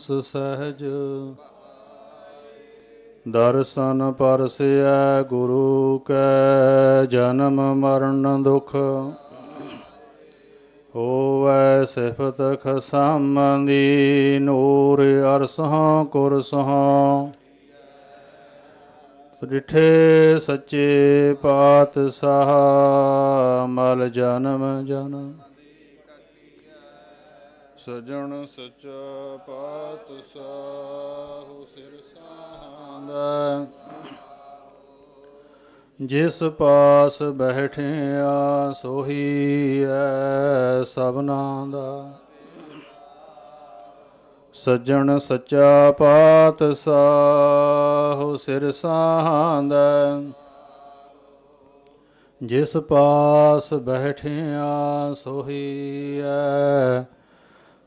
ਮਾਨਸ ਸਹਿਜ। ਦਰਸ਼ਨ ਪਰਸਿਐ ਗੁਰੂ ਕੈ ਜਨਮ ਮਰਨ ਦੁਖ। ਹੋਵੈ ਸਿਫਤ ਖਸਮ ਦੀ ਨੂਰ ਅਰਸਹਾਂ ਕੁਰਸਹਾਂ। ਰਿਠੇ ਸੱਚੇ ਪਾਤਸ਼ਾਹ ਮਲ ਜਨਮ ਜਨਮ ਸਜਣ ਸੱਚਾ ਪਾਤਸ਼ਾਹ ਸਿਰ ਸਾਹੰਦਾ ਜਿਸ ਪਾਸ ਬੈਠਿਆ ਸੋਹੀ ਐ ਸਭਨਾ ਦਾ ਸੱਜਣ ਸੱਚਾ ਪਾਤ ਪਾਤਸ਼ਾਹ ਸਿਰ ਸਾਹੰਦਾ ਜਿਸ ਪਾਸ ਬੈਠਿਆ ਸੋਹੀ ਐ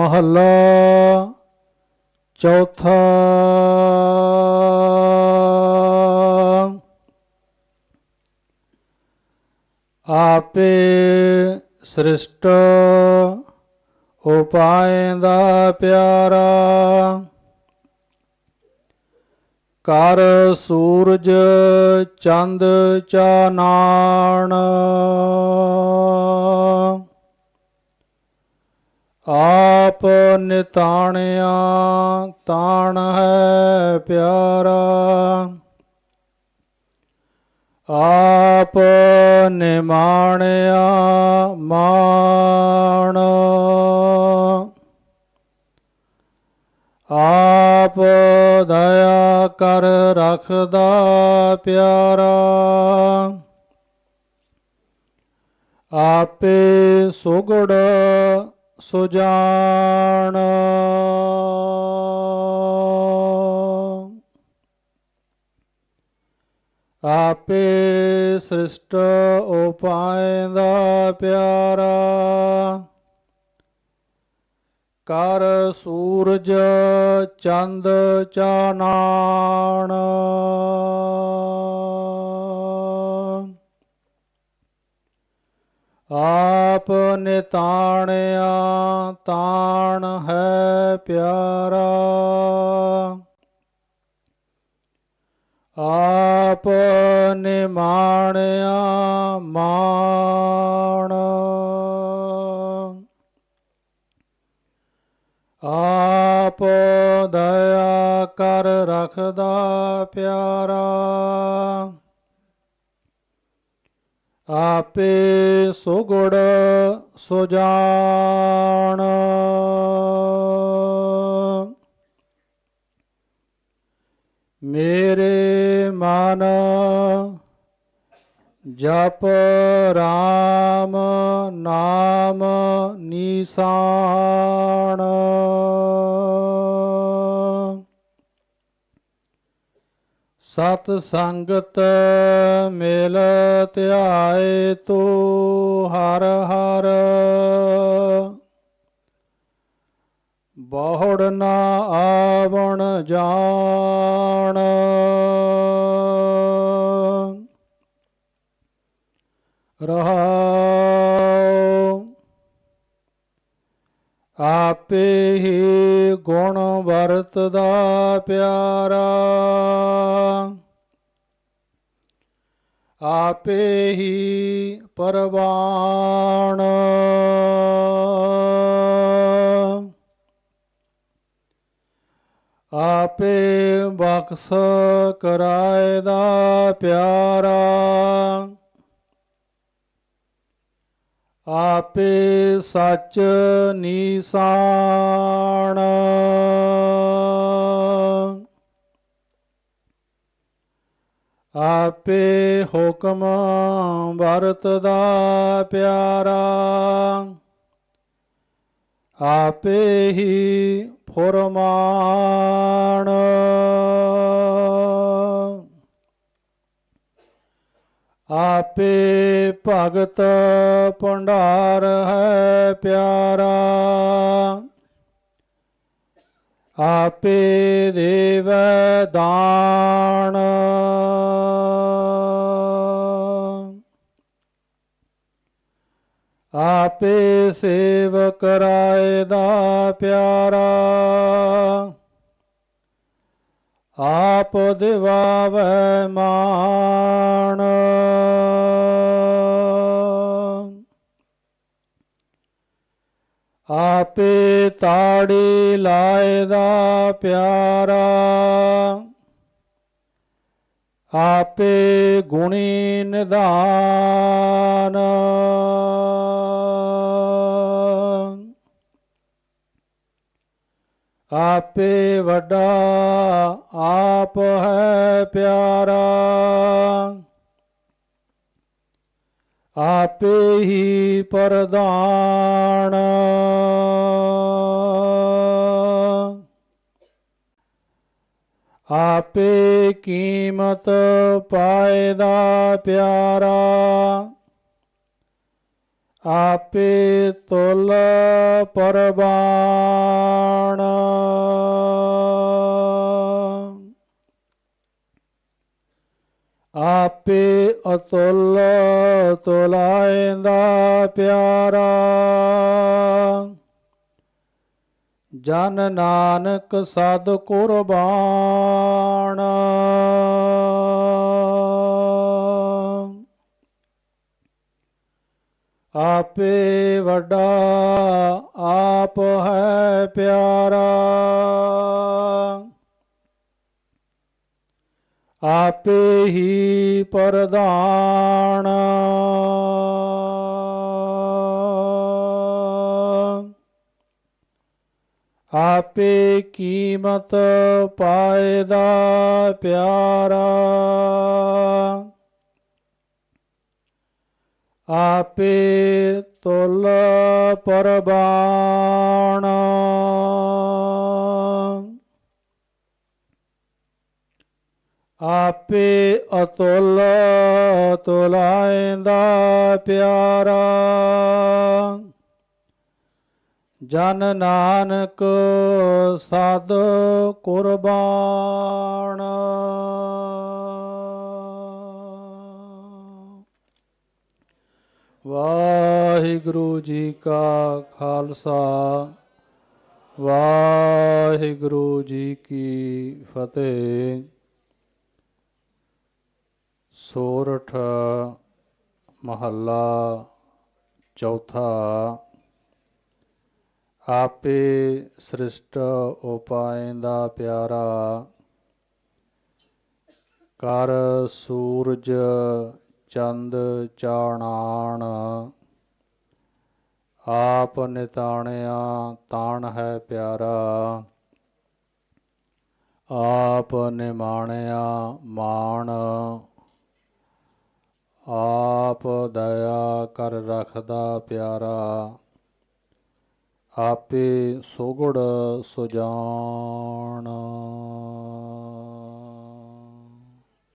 ਮਹੱਲਾ ਚੌਥਾ। ਆਪੇ ਸ੍ਰਿਸ਼ਟ ਉਪਾਏ ਦਾ ਪਿਆਰਾ। ਕਰ ਸੂਰਜ ਚੰਦ ਚਾਨਾਣ ਆਪ ਨਿਤਾਣਿਆ ਤਾਣ ਹੈ ਪਿਆਰਾ। ਆਪ ਨਿਮਾਣਿਆ ਮਾਣ। ਆਪ ਦਇਆ ਕਰ ਰਖਦਾ ਪਿਆਰਾ। ਆਪੇ ਸੁਗੜ ਸੁਜਾਨ ਆਪੇ ਸ੍ਰਿਸ਼ਟ ਉਪਾਇਂਦਾ ਪਿਆਰਾ। ਕਰ ਸੂਰਜ ਚੰਦ ਚਾਨਾਣ। ਆਪ ਨਿਤਾਣਿਆ ਤਾਣ ਹੈ ਪਿਆਰਾ। ਆਪ ਨਿਮਾਣਿਆ ਮਾਣ। ਆਪ ਦਇਆ ਕਰ ਰਖਦਾ ਪਿਆਰਾ। ਆਪੇ ਸੁਗੜ ਸੁਜਾਨ ਮੇਰੇ ਮਨ ਜਪ ਰਾਮ ਨਾਮ ਨਿਸਾਨ ਸਤ ਸੰਗਤ ਮਿਲ ਧਿਆਏ ਤੋ ਹਰ ਹਰ। ਬਹੁੜ ਨਾ ਆਵਣ ਜਾਣ। ਰਹਾਉ ਆਪੇ ਹੀ ਗੁਣ ਵਰਤਦਾ ਪਿਆਰਾ। ਆਪੇ ਹੀ ਪਰਵਾਣ ਆਪੇ ਬਖਸ਼ ਕਰਾਏ ਦਾ ਪਿਆਰਾ। ਆਪੇ ਸੱਚ ਨੀਸਾਨ। ਆਪੇ ਹੁਕਮ ਵਰਤਦਾ ਪਿਆਰਾ। ਆਪੇ ਹੀ ਫੁਰਮਾਨ। ਆਪੇ ਭਗਤ ਭੰਡਾਰ ਹੈ ਪਿਆਰਾ। ਆਪੇ ਦੇਵ ਦਾਨ। ਆਪੇ ਸੇਵ ਕਰਾਏ ਦਾ ਪਿਆਰਾ। ਆਪ ਦਿਵਾਵੈ ਮਾਣ। ਆਪੇ ਤਾੜੀ ਲਾਏ ਦਾ ਪਿਆਰਾ। ਆਪੇ ਗੁਣੀ ਨਿਧਾਨ। ਆਪੇ ਵੱਡਾ ਆਪ ਹੈ ਪਿਆਰਾ। ਆਪੇ ਹੀ ਪ੍ਰਦਾਨ ਆਪੇ ਕੀਮਤ ਪਾਇਦਾ ਪਿਆਰਾ। ਆਪੇ ਤੁਲ ਪਰਬਾਣ ਆਪੇ ਅਤੁਲ ਤੁਲਾਇਂਦਾ ਪਿਆਰਾ। ਜਨ ਨਾਨਕ ਸਦ ਕੁਰਬਾਨ। ਆਪੇ ਵੱਡਾ ਆਪ ਹੈ ਪਿਆਰਾ। ਆਪੇ ਹੀ ਪ੍ਰਧਾਨ। ਆਪੇ ਕੀਮਤ ਪਾਇਦਾ ਪਿਆਰਾ। ਆਪੇ ਤੁਲ ਪਰਬਾਣ ਆਪੇ ਅਤੁਲ ਤੁਲਾਇਂਦਾ ਪਿਆਰਾ। ਜਨ ਨਾਨਕ ਸਦ ਕੁਰਬਾਨ। ਵਾਹਿਗੁਰੂ ਜੀ ਕਾ ਖਾਲਸਾ, ਵਾਹਿਗੁਰੂ ਜੀ ਕੀ ਫਤਿਹ। ਸੋਰਠ ਮਹੱਲਾ ਚੌਥਾ, ਆਪੇ ਸ੍ਰਿਸ਼ਟ ਉਪਾਇੰਦਾ ਪਿਆਰਾ, ਕਰ ਸੂਰਜ ਚੰਦ ਚਾਣਾਣ। ਆਪ ਨਿਤਾਣਿਆ ਤਾਣ ਹੈ ਪਿਆਰਾ। ਆਪ ਨਿਮਾਣਿਆ ਮਾਣ। ਆਪ ਦਇਆ ਕਰ ਰਖਦਾ ਪਿਆਰਾ। ਆਪੇ ਸੋਗੜ ਸੁਜਾਨ